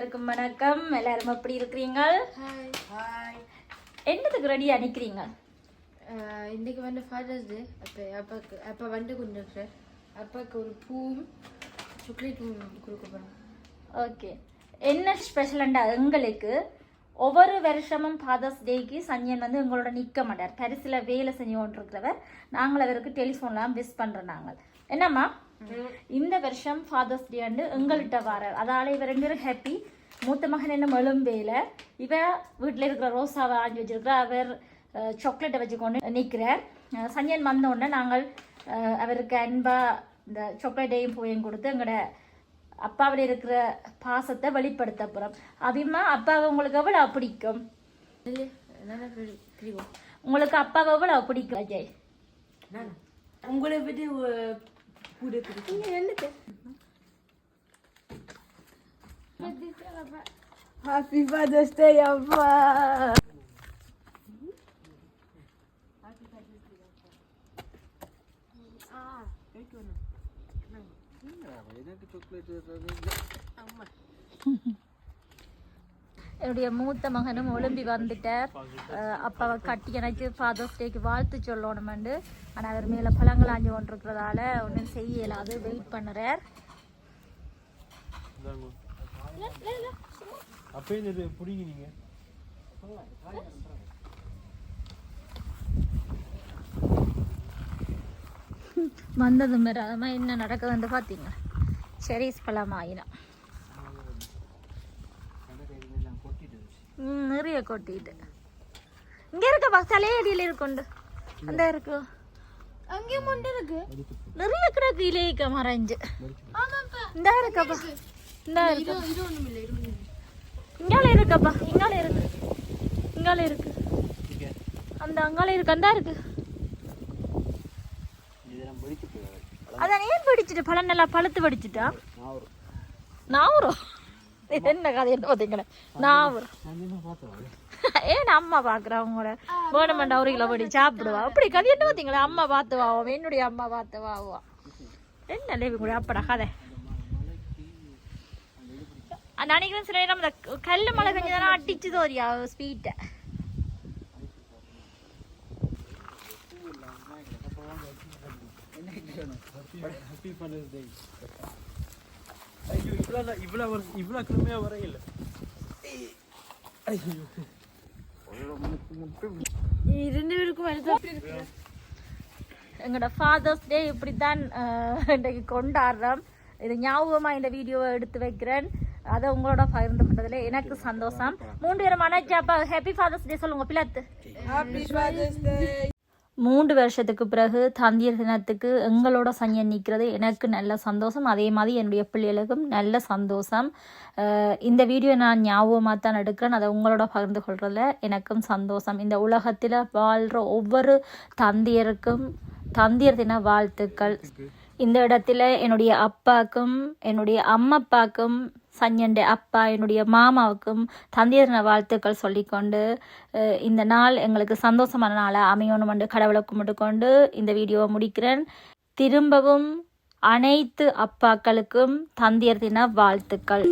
எல்லாருக்கும் வணக்கம். எல்லாரும் எப்படி இருக்கிறீங்க ஹாய் ஹாய் என்னதுக்கு ரெடியா நிக்கிறீங்க? இன்றைக்கு வந்து ஃபாதர்ஸ் டே அப்போ அப்பாவுக்கு அப்பா வந்து கொண்டிருக்கிறார் அப்பாவுக்கு ஒரு பூவும் சாக்லேட்டும் கொடுக்க போகிறோம் ஓகே என்ன ஸ்பெஷலண்டா எங்களுக்கு? ஒவ்வொரு வருஷமும் ஃபாதர்ஸ் டேக்கு சஞ்சயன் வந்து எங்களோட நிற்க மாட்டார். பரிசில் வேலை செஞ்சு கொண்டிருக்கிறவர். நாங்கள் அவருக்கு டெலிஃபோன்லாம் மிஸ் பண்ணுறோம் நாங்கள். என்னம்மா இந்த வருஷம் ஃபாதர்ஸ் டே வந்து எங்கள்கிட்ட வர அதால இவர் ரெண்டு பேரும் ஹாப்பி மூத்த மகன் என்ன எழும்பேல இவ வீட்டில் இருக்கிற ரோசாவை ஆஞ்சி வச்சிருக்கிற. அவர் சாக்லேட்டை வச்சுக்கொண்டு நிற்கிறார் சஞ்சயன் வந்த உடனே நாங்கள் அவருக்கு அன்பா இந்த சாக்லேட்டையும் பூவையும் கொடுத்து எங்களோட அப்பாவில் இருக்கிற பாசத்தை வெளிப்படுத்த போகிறோம் அபிமா அப்பாவை உங்களுக்கு எவ்வளோ பிடிக்கும்? உங்களுக்கு அப்பாவை எவ்வளோ பிடிக்கும்? அஜய். உங்களை பற்றி கூட பிடிக்கும் என்னது ஹாப்பி ஃபாதர்ஸ் டே அப்பா என்னுடைய மூத்த மகனும் ஒலிம்பி வந்துட்டார். அஹ் அப்பாவை கட்டி எனக்கு ஃபாதர்ஸ் டேக்கு வாழ்த்து சொல்லணுமெண்டு. ஆனால் அவர் மேலே பழங்கள் ஆஞ்சு கொண்டிருக்கிறதால ஒன்றும் செய்ய இயலாது வெயிட் பண்ணுறார். அப்பயே பிடிங்க நீங்க. வந்ததும் வராதமாக என்ன நடக்குதுன்னு பார்த்தீங்க செரிஸ் பழம் நிறைய கொட்டிட்டு. இங்க இருக்கப்பா தலையடியில் இருக்குண்டு அந்த இருக்கு. அங்கேயும் ஒன்று இருக்கு. நிறைய கிடக்கு இலைக்க மறைஞ்சு. ஆமாப்பா. இந்த இருக்கப்பா. இந்த இருக்கு இங்கால இருக்கப்பா. இங்கால இருக்கு. இங்கால இருக்கு. அந்த அங்கால இருக்கு. அந்த இருக்கு. அதான் ஏன் பிடிச்சிட்டு பழம் நல்லா பழுத்து படிச்சுட்டா நாவரும். என்ன கதை என்ன பார்த்தீங்களா நாவரும் ஏன் அம்மா பாக்குறா உங்களோட வேணுமெண்டா ஒரு கிலோ படி சாப்பிடுவா. அப்படி கதை என்ன பார்த்தீங்களா அம்மா பார்த்து வாவும் என்னுடைய அம்மா பார்த்து வாவா என்ன லேவி கூட அப்படா கதை. நான் நினைக்கிறேன் சில நேரம் அந்த கல் மழை பெஞ்சதானா அடிச்சு தோறியா ஸ்வீட்டை ஃபாதர்ஸ் டே ஐயோ இவ்வளோ இவ்வளோ வருஷம் இவ்வளோ கிழமையாக வரையில ஐயோ ரெண்டு பேருக்கும் வருது எங்களோட ஃபாதர்ஸ் டே இப்படி தான் இன்றைக்கு கொண்டாடுறோம். இது ஞாபகமாக இந்த வீடியோவை எடுத்து வைக்கிறேன். அதை உங்களோட பகிர்ந்து கொண்டதில் எனக்கு சந்தோஷம். மூன்று பேரும் மனைச்சாப்பா ஹாப்பி ஃபாதர்ஸ் டே சொல்லுங்க பிள்ளத்து. ஹாப்பி ஃபாதர்ஸ் டே மூன்று வருஷத்துக்கு பிறகு தந்தியர் தினத்துக்கு எங்களோட சஞ்சன் நிற்கிறது எனக்கு நல்ல சந்தோஷம். அதே மாதிரி என்னுடைய பிள்ளைகளுக்கும் நல்ல சந்தோஷம். இந்த வீடியோ நான் ஞாபகமாக தான் எடுக்கிறேன். அதை உங்களோட பகிர்ந்து கொள்றதுல எனக்கும் சந்தோஷம். இந்த உலகத்தில் வாழ்கிற ஒவ்வொரு தந்தையருக்கும் தந்தியர் தின வாழ்த்துக்கள். இந்த இடத்துல என்னுடைய அப்பாக்கும் என்னுடைய அம்மப்பாக்கும் சஞ்சண்ட அப்பா என்னுடைய மாமாவுக்கும் தந்தையர் தின வாழ்த்துக்கள் சொல்லிக்கொண்டு இந்த நாள் எங்களுக்கு சந்தோஷமான நாளாக அமையணும் என்று கடவுளை கும்பிட்டு கொண்டு இந்த வீடியோவை முடிக்கிறேன். திரும்பவும் அனைத்து அப்பாக்களுக்கும் தந்தையர் தின வாழ்த்துக்கள்.